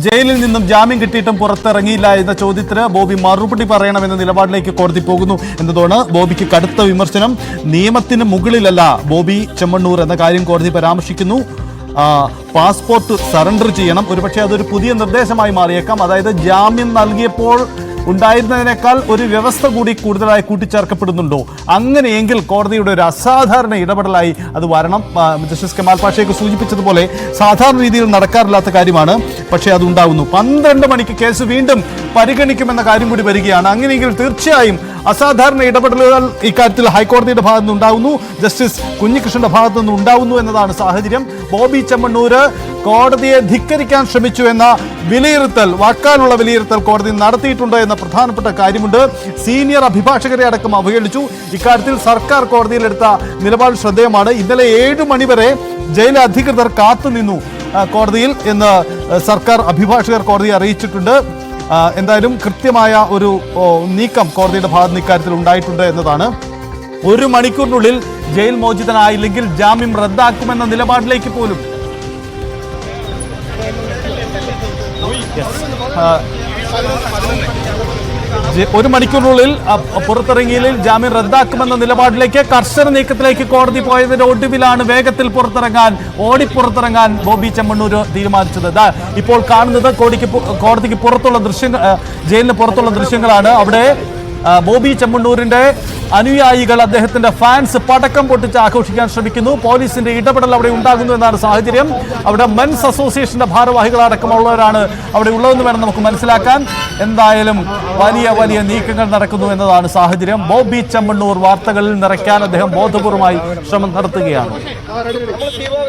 ജയിലിൽ നിന്നും ജാമ്യം കിട്ടിയിട്ടും പുറത്തിറങ്ങിയില്ല എന്ന ചോദ്യത്തിന് ബോബി മറുപടി പറയണമെന്ന നിലപാടിലേക്ക് കോടതി പോകുന്നു എന്നതാണ് ബോബിക്ക് കടുത്ത വിമർശനം. നിയമത്തിന് മുകളിലല്ല ബോബി ചെമ്മണ്ണൂർ എന്ന കാര്യം കോടതി പരാമർശിക്കുന്നു. പാസ്പോർട്ട് സറണ്ടർ ചെയ്യണം. ഒരുപക്ഷെ അതൊരു പുതിയ നിർദ്ദേശമായി മാറിയേക്കാം. അതായത് ജാമ്യം നൽകിയപ്പോൾ ഉണ്ടായിരുന്നതിനേക്കാൾ ഒരു വ്യവസ്ഥ കൂടി കൂടുതലായി കൂട്ടിച്ചേർക്കപ്പെടുന്നുണ്ടോ? അങ്ങനെയെങ്കിൽ കോടതിയുടെ ഒരു അസാധാരണ ഇടപെടലായി അത് വരണം. ജസ്റ്റിസ് കെമാൽ പാഷയൊക്കെ സൂചിപ്പിച്ചതുപോലെ സാധാരണ രീതിയിൽ നടക്കാറില്ലാത്ത കാര്യമാണ്. പക്ഷേ അത് ഉണ്ടാകുന്നു പന്ത്രണ്ട് മണിക്ക് കേസ് വീണ്ടും പരിഗണിക്കുമെന്ന കാര്യം കൂടി വരികയാണ്. അങ്ങനെയെങ്കിൽ തീർച്ചയായും അസാധാരണ ഇടപെടലുകൾ ഇക്കാര്യത്തിൽ ഹൈക്കോടതിയുടെ ഭാഗത്തു നിന്നുണ്ടാവുന്നു ജസ്റ്റിസ് കുഞ്ഞികൃഷ്ണന്റെ ഭാഗത്തു നിന്ന് ഉണ്ടാകുന്നു എന്നതാണ് സാഹചര്യം. ബോബി ചെമ്മണ്ണൂര് കോടതിയെ ധിക്കരിക്കാൻ ശ്രമിച്ചു എന്ന വിലയിരുത്തൽ വാക്കാലുള്ള വിലയിരുത്തൽ കോടതി നടത്തിയിട്ടുണ്ട് എന്ന പ്രധാനപ്പെട്ട കാര്യമുണ്ട്. സീനിയർ അഭിഭാഷകരെ അടക്കം അവഹേളിച്ചു. ഇക്കാര്യത്തിൽ സർക്കാർ കോടതിയിലെടുത്ത നിലപാട് ശ്രദ്ധേയമാണ്. ഇന്നലെ ഏഴ് മണിവരെ ജയിൽ അധികൃതർ കാത്തുനിന്നു കോടതിയിൽ എന്ന് സർക്കാർ അഭിഭാഷകർ കോടതിയെ അറിയിച്ചിട്ടുണ്ട്. എന്തായാലും കൃത്യമായ ഒരു നീക്കം കോടതിയുടെ ഭാഗത്ത് ഇക്കാര്യത്തിൽ ഉണ്ടായിട്ടുണ്ട് എന്നതാണ് ഒരു മണിക്കൂറിനുള്ളിൽ ജയിൽ മോചിതനായില്ലെങ്കിൽ ജാമ്യം റദ്ദാക്കുമെന്ന നിലപാടിലേക്ക് പോലും. ഒരു മണിക്കൂറിനുള്ളിൽ പുറത്തിറങ്ങിയതിൽ ജാമ്യം റദ്ദാക്കുമെന്ന നിലപാടിലേക്ക് കർശന നീക്കത്തിലേക്ക് കോടതി പോയതിന്റെ ഒടുവിലാണ് വേഗത്തിൽ പുറത്തിറങ്ങാൻ ഓടി പുറത്തിറങ്ങാൻ ബോബി ചെമ്മണ്ണൂർ തീരുമാനിച്ചത്. ഇപ്പോൾ കാണുന്നത് കോടിക്ക് കോടതിക്ക് പുറത്തുള്ള ദൃശ്യങ്ങൾ ജയിലിന് പുറത്തുള്ള ദൃശ്യങ്ങളാണ്. അവിടെ ബോബി ചെമ്മണ്ണൂരിന്റെ അനുയായികൾ അദ്ദേഹത്തിന്റെ ഫാൻസ് പടക്കം പൊട്ടിച്ച് ആഘോഷിക്കാൻ ശ്രമിക്കുന്നു. പോലീസിന്റെ ഇടപെടൽ അവിടെ ഉണ്ടാകുന്നു എന്നാണ് സാഹചര്യം. അവിടെ മെൻസ് അസോസിയേഷന്റെ ഭാരവാഹികൾ അടക്കമുള്ളവരാണ് അവിടെ ഉള്ളതെന്ന് വേണം നമുക്ക് മനസ്സിലാക്കാൻ. എന്തായാലും വലിയ വലിയ നീക്കങ്ങൾ നടക്കുന്നു എന്നതാണ് സാഹചര്യം. ബോബി ചെമ്മണ്ണൂർ വാർത്തകളിൽ നിറയ്ക്കാൻ അദ്ദേഹം ബോധപൂർവമായി ശ്രമം നടത്തുകയാണ്.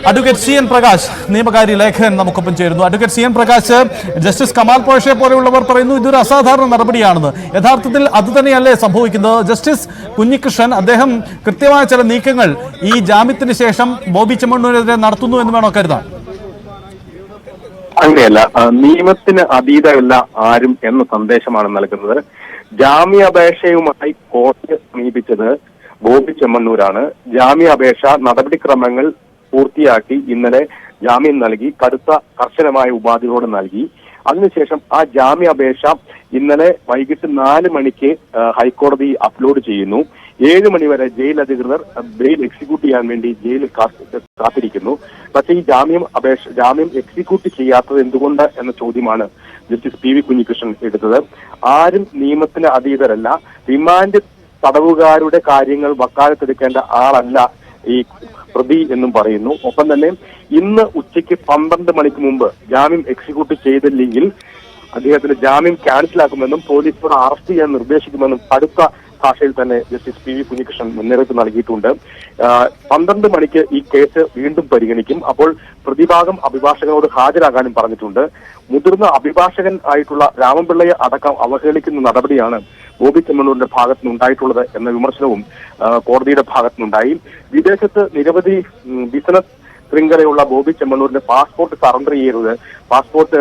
അഡ്വക്കേറ്റ് സി എൻ പ്രകാശ് നിയമകാര്യ ലേഖകൻ നമുക്കൊപ്പം ചേരുന്നു. Advocate C N Prakash justice Kamal പോഷയെ പോലെയുള്ളവർ പറയുന്നു ഇതൊരു അസാധാരണ നടപടിയാണെന്ന്. യഥാർത്ഥത്തിൽ അത് തന്നെയല്ലേ സംഭവിക്കുന്നത്? ജസ്റ്റിസ് കുഞ്ഞികൃഷ്ണൻ അദ്ദേഹം കൃത്യമായ ചില നീക്കങ്ങൾ ഈ ജാമ്യത്തിന് ശേഷം ബോബി ചെമ്മണ്ണൂരിനെതിരെ നടത്തുന്നു എന്ന് വേണോ കരുതാൻ അങ്ങനെയല്ല. നിയമത്തിന് അതീതമല്ല ആരും എന്ന സന്ദേശമാണ് നൽകുന്നത്. ജാമ്യാപേക്ഷയുമായി കോടതിയെ സമീപിച്ചത് ബോബി ചെമ്മണ്ണൂരാണ്. ജാമ്യാപേക്ഷ നടപടിക്രമങ്ങൾ പൂർത്തിയാക്കി ഇന്നലെ ജാമ്യം നൽകി കടുത്ത കർശനമായ ഉപാധികളോട് നൽകി. അതിനുശേഷം ആ ജാമ്യാപേക്ഷ ഇന്നലെ വൈകിട്ട് നാല് മണിക്ക് ഹൈക്കോടതി അപ്ലോഡ് ചെയ്യുന്നു. ഏഴ് മണിവരെ ജയിൽ അധികൃതർ ബെയിൽ എക്സിക്യൂട്ട് ചെയ്യാൻ വേണ്ടി ജയിലിൽ കാത്ത് കാത്തിരിക്കുന്നു. പക്ഷേ ഈ ജാമ്യം അപേക്ഷ ജാമ്യം എക്സിക്യൂട്ട് ചെയ്യാത്തത് എന്തുകൊണ്ട് എന്ന ചോദ്യമാണ് ജസ്റ്റിസ് പി വി കുഞ്ഞികൃഷ്ണൻ എടുത്തത്. ആരും നിയമത്തിന് അതീതരല്ല. റിമാൻഡ് തടവുകാരുടെ കാര്യങ്ങൾ വക്കാലത്തെടുക്കേണ്ട ആളല്ല ഈ പ്രതി എന്നും പറയുന്നു. ഒപ്പം തന്നെ ഇന്ന് ഉച്ചയ്ക്ക് പന്ത്രണ്ട് മണിക്ക് മുമ്പ് ജാമ്യം എക്സിക്യൂട്ട് ചെയ്തില്ലെങ്കിൽ അദ്ദേഹത്തിന്റെ ജാമ്യം ക്യാൻസലാക്കുമെന്നും പോലീസിനോട് അറസ്റ്റ് ചെയ്യാൻ നിർദ്ദേശിക്കുമെന്നും കടുത്ത ഭാഷയിൽ തന്നെ ജസ്റ്റിസ് പി വി കുഞ്ഞികൃഷ്ണൻ മുന്നറിയിപ്പ് നൽകിയിട്ടുണ്ട്. പന്ത്രണ്ട് മണിക്ക് ഈ കേസ് വീണ്ടും പരിഗണിക്കും. അപ്പോൾ പ്രതിഭാഗം അഭിഭാഷകനോട് ഹാജരാകാനും പറഞ്ഞിട്ടുണ്ട്. മുതിർന്ന അഭിഭാഷകൻ ആയിട്ടുള്ള രാമൻപിള്ളയെ അടക്കം അവഹേളിക്കുന്ന നടപടിയാണ് ബോബി ചെമ്മണ്ണൂരിന്റെ ഭാഗത്ത് നിന്നുണ്ടായിട്ടുള്ളത് എന്ന വിമർശനവും കോടതിയുടെ ഭാഗത്തുനിന്നുണ്ടായി വിദേശത്ത് നിരവധി ബിസിനസ് ശൃംഖലയുള്ള ബോബി ചെമ്മണ്ണൂരിന്റെ പാസ്പോർട്ട് സറണ്ടർ ചെയ്യരുത്. പാസ്പോർട്ട്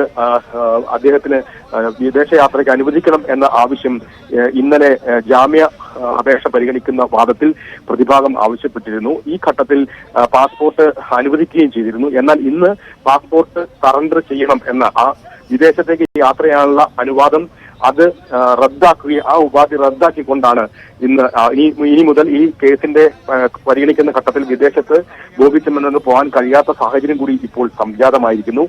അദ്ദേഹത്തിന് വിദേശ വിദേശയാത്രയ്ക്ക് അനുവദിക്കണം എന്ന ആവശ്യം ഇന്നലെ ജാമ്യ അപേക്ഷ പരിഗണിക്കുന്ന വാദത്തിൽ പ്രതിഭാഗം ആവശ്യപ്പെട്ടിരുന്നു. ഈ ഘട്ടത്തിൽ പാസ്പോർട്ട് അനുവദിക്കുകയും ചെയ്തിരുന്നു. എന്നാൽ ഇന്ന് പാസ്പോർട്ട് സറണ്ടർ ചെയ്യണം എന്ന ആ വിദേശത്തേക്ക് യാത്രയാനുള്ള അനുവാദം അത് റദ്ദാക്കുകയും ആ ഉപാധി റദ്ദാക്കിക്കൊണ്ടാണ് ഇന്ന് ഇനി ഇനി മുതൽ ഈ കേസിന്റെ പരിഗണിക്കുന്ന ഘട്ടത്തിൽ വിദേശത്ത് ബോബി പോകാൻ കഴിയാത്ത സാഹചര്യം കൂടി ഇപ്പോൾ സംജാതമായിരിക്കുന്നു.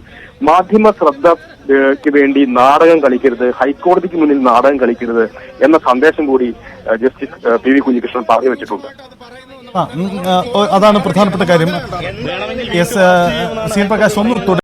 മാധ്യമ ശ്രദ്ധയ്ക്ക് വേണ്ടി നാടകം കളിക്കരുത് ഹൈക്കോടതിക്ക് മുന്നിൽ നാടകം കളിക്കരുത് എന്ന സന്ദേശം കൂടി ജസ്റ്റിസ് പി വി കുഞ്ഞികൃഷ്ണൻ പറഞ്ഞു വെച്ചിട്ടുണ്ട്. അതാണ് പ്രധാനപ്പെട്ട കാര്യം. എസ്